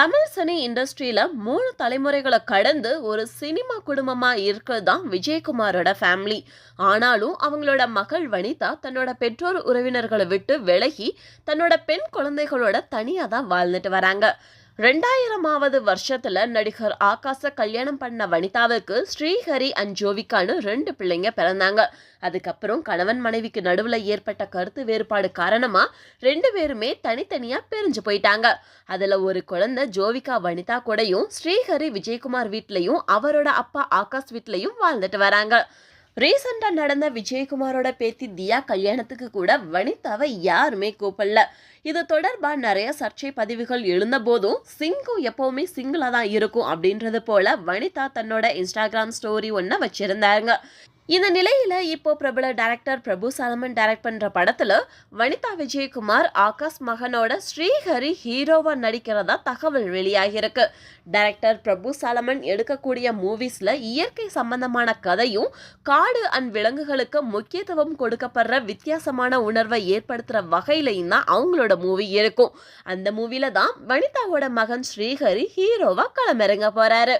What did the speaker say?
Tamil cine இண்டஸ்ட்ரியில மூணு தலைமுறைகளை கடந்து ஒரு சினிமா குடும்பமா இருக்கிறது தான் விஜயகுமாரோட ஃபேமிலி ஆனாலும் அவங்களோட மகள் வனிதா தன்னோட பெற்றோர் உறவினர்களை விட்டு விலகி தன்னோட பெண் குழந்தைகளோட தனியாக தான் வாழ்ந்துட்டு வராங்க. ரெண்டாயிரமாவது வருஷத்துல நடிகர் ஆகாச கல்யாணம் பண்ண வனிதாவுக்கு ஸ்ரீஹரி அண்ட் ஜோவிகான்னு ரெண்டு பிள்ளைங்க பிறந்தாங்க. அதுக்கப்புறம் கணவன் மனைவிக்கு நடுவில் ஏற்பட்ட கருத்து வேறுபாடு காரணமா ரெண்டு பேருமே தனித்தனியா பிரிஞ்சு போயிட்டாங்க. அதுல ஒரு குழந்தை ஜோவிகா வனிதா கூடயும் ஸ்ரீஹரி விஜயகுமார் வீட்லயும் அவரோட அப்பா ஆகாஷ் வீட்லயும் வாழ்ந்துட்டு வராங்க. ரீசெண்டாக நடந்த விஜயகுமாரோட பேத்தி தியா கல்யாணத்துக்கு கூட வனிதாவை யாருமே கூப்பிடல. இது தொடர்பாக நிறைய சர்ச்சை பதிவுகள் எழுந்த போதும் சிங்கும் எப்போவுமே சிங்கிளாக தான் இருக்கும் அப்படின்றது போல வனிதா தன்னோட இன்ஸ்டாகிராம் ஸ்டோரி ஒன்றை வச்சிருந்தாங்க. இந்த நிலையில இப்போ பிரபல டைரக்டர் பிரபு சலமன் டைரக்ட் பண்ற படத்துல வனிதா விஜயகுமார் ஆகாஷ் மகனோட ஸ்ரீஹரி ஹீரோவா நடிக்கிறதா தகவல் வெளியாகியிருக்கு டைரக்டர் பிரபு சலமன் எடுக்கக்கூடிய மூவிஸ்ல இயற்கை சம்பந்தமான கதையும் காடு அண்ட் விலங்குகளுக்கு முக்கியத்துவம் கொடுக்கப்படுற வித்தியாசமான உணர்வை ஏற்படுத்துற வகையிலையும் தான் அவங்களோட மூவி இருக்கும். அந்த மூவில தான் வனிதாவோட மகன் ஸ்ரீஹரி ஹீரோவா களமிறங்க போறாரு.